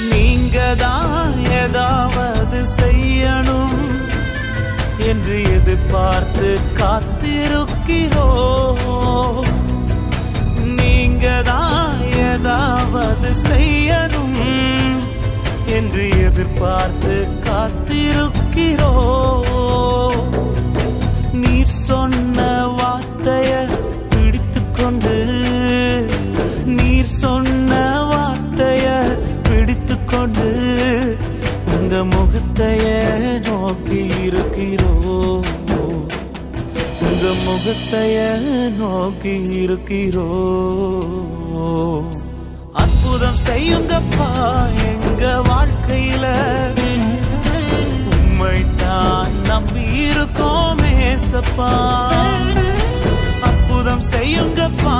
நீங்க தான் ஏதாவது செய்யணும் என்று எதிர்பார்த்து காத்திருக்கிறோ நீங்க தான் ஏதாவது செய்யணும் என்று எதிர்பார்த்து காத்திருக்கிறோம். கொண்டு உங்க முகத்தைய நோக்கி இருக்கிறோ உங்க முகத்தைய நோக்கி இருக்கிறோ அற்புதம் செய்யுங்கப்பா எங்க வாழ்க்கையில. உண்மை தான் நம்பி இருக்கோம் ஏசப்பா. அற்புதம் செய்யுங்கப்பா